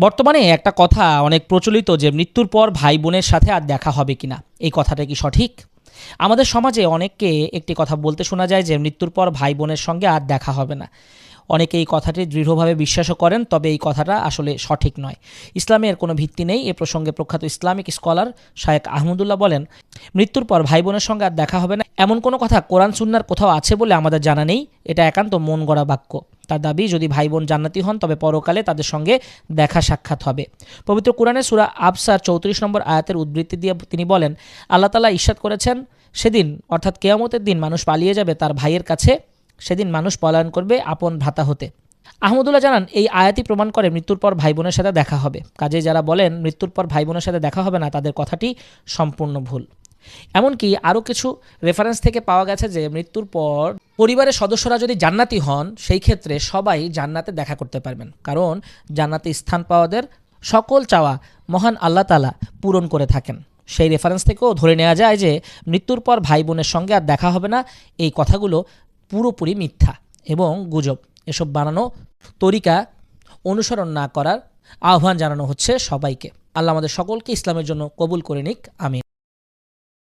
বর্তমানে একটা কথা অনেক প্রচলিত যে মৃত্যুর পর ভাই বোনের সাথে আর দেখা হবে কিনা? এই কথাটা কি সঠিক? আমাদের সমাজে অনেককে একটি কথা বলতে শোনা যায় যে মৃত্যুর পর ভাই বোনের সঙ্গে আর দেখা হবে না। অনেকে এই কথাটি দৃঢ়ভাবে বিশ্বাসও করেন, তবে এই কথাটা আসলে সঠিক নয়। ইসলামের কোনো ভিত্তি নেই। এ প্রসঙ্গে প্রখ্যাত ইসলামিক স্কলার শায়েক আহমদুল্লাহ বলেন, মৃত্যুর পর ভাই বোনের সঙ্গে আর দেখা হবে না। এমন কোনো কথা কোরআন, সুন্নার কোথাও আছে বলে আমাদের জানা নেই। এটা একান্ত মন গড়া বাক্য। তার দাবি, যদি ভাই বোন জান্নাতি হন, তবে পরকালে তাদের সঙ্গে দেখা সাক্ষাৎ হবে। পবিত্র কোরআনে সুরা আবসার চৌত্রিশ নম্বর আয়াতের উদ্বৃত্তি দিয়ে তিনি বলেন, আল্লাহ তালা ইস্বাদ করেছেন, সেদিন, অর্থাৎ কেয়ামতের দিন মানুষ পালিয়ে যাবে তার ভাইয়ের কাছে সেদিন মানুষ পলায়ন করবে আপন ভ্রাতা হতে। আহমদুল্লাহ জানান, এই আয়াতি প্রমাণ করে মৃত্যুর পর ভাই বোনের সাথে দেখা হবে। কাজে যারা বলেন মৃত্যুর পর ভাই বোনের সাথে দেখা হবে না, তাদের কথাটি সম্পূর্ণ ভুল। এমনকি আরও কিছু রেফারেন্স থেকে পাওয়া গেছে যে মৃত্যুর পর পরিবারের সদস্যরা যদি জান্নাতি হন, সেই ক্ষেত্রে সবাই জান্নাতে দেখা করতে পারবেন। কারণ জান্নাতে স্থান পাওয়াদের সকল চাওয়া মহান আল্লাহ তালা পূরণ করে থাকেন। সেই রেফারেন্স থেকেও ধরে নেওয়া যায় যে মৃত্যুর পর ভাই বোনের সঙ্গে আর দেখা হবে না। এই কথাগুলো পুরোপুরি মিথ্যা এবং গুজব। এসব বানানো তরিকা অনুসরণ না করার আহ্বান জানানো হচ্ছে সবাইকে। আল্লাহ আমাদের সকলকে ইসলামের জন্য কবুল করে নিক। আমি